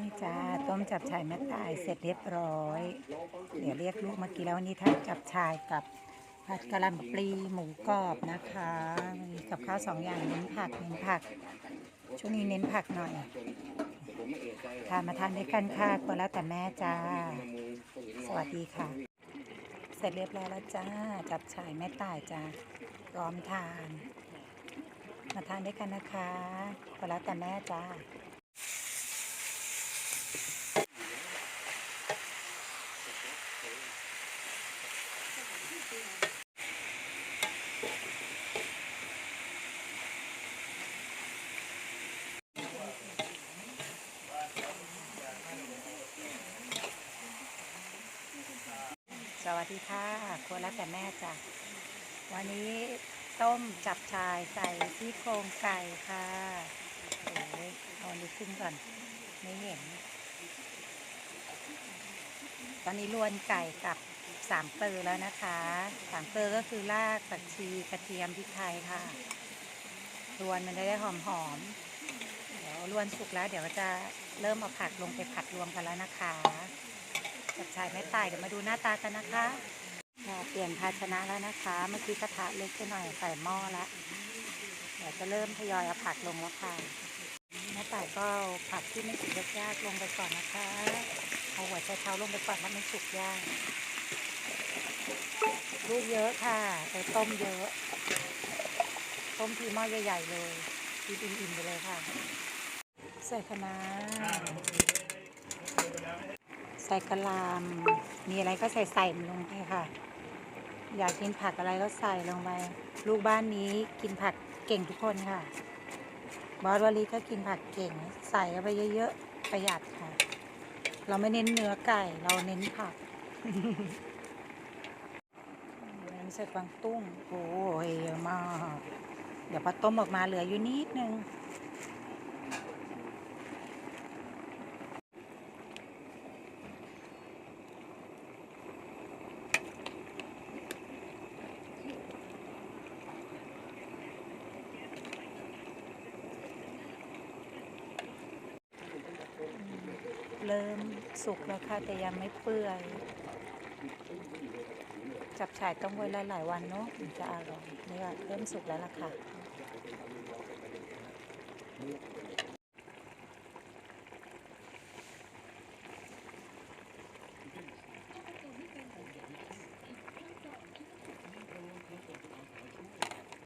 นี่จ้าต้มจับฉ่ายแม่ตายเสร็จเรียบร้อย เดี๋ยวเรียกลูกมากินแล้ววันนี้ทำจับฉ่ายกับผัดกะหล่ำปลีหมูกรอบนะคะมีกับข้าวสองอย่างเน้นผักเน้นผัก ช่วงนี้เน้นผักหน่อยทานมาทานด้วยกันค่ะก็แล้วแต่แม่จ้า สวัสดีค่ะ เสร็จเรียบร้อยแล้วจ้า จับฉ่ายแม่ตายจ้าพร้อมทาน มาทานด้วยกันนะคะก็แล้วแต่แม่จ้า สวัสดีค่ะครัวแล้วแต่แม่จ้ะ วันนี้ต้มจับชายใส่ซี่โครงไก่ค่ะโอ้ยเอาอันนี้ขึ้นก่อน ไม่เห็น ตอนนี้ลวนไก่กับสามเกลือแล้วนะคะสามเกลือก็คือรากผักชีกระเทียมพริกไทยค่ะลวนมันได้หอมหอมเดี๋ยวลวนสุกแล้ว เดี๋ยวจะเริ่มเอาผักลงไปผัดรวมกันแล้วนะคะ จับชายไม่ตายเดี๋ยวมาดูหน้าตากันนะคะค่ะเปลี่ยนภาชนะแล้วนะคะ เมื่อกี้กระทะเล็กไปหน่อยใส่หม้อละเดี๋ยวจะเริ่มทยอยเอาผักลงแล้วค่ะแม่ตายก็ผักที่ไม่สุกยากลงไปก่อนนะคะ เอาหัวไชเท้าลงไปก่อนถ้ามันสุกยากลูกเยอะค่ะไปต้มเยอะ ต้มทีหม้อใหญ่ๆเลยกินอิ่มๆไปเลยค่ะ ใส่คะน้า ใส่กะลำมีอะไรก็ใส่ใส่ลงไปค่ะ อยากกินผักอะไรก็ใส่ลงไป ลูกบ้านนี้กินผักเก่งทุกคนค่ะ บอสวลีก็กินผักเก่ง ใส่เข้าไปเยอะๆ ประหยัดค่ะ เราไม่เน้นเนื้อไก่ เราเน้นผักเน้นใส่กวางตุ้ง โอ้ยเยอะมาก เดี๋ยวพอต้มออกมาเหลืออยู่นิดนึง สุกแล้วค่ะแต่ยังไม่เปื่อย จับฉ่ายต้องเว้หลายวันเนาะถึงจะอร่อยนี่ก็เริ่มสุกแล้วล่ะค่ะ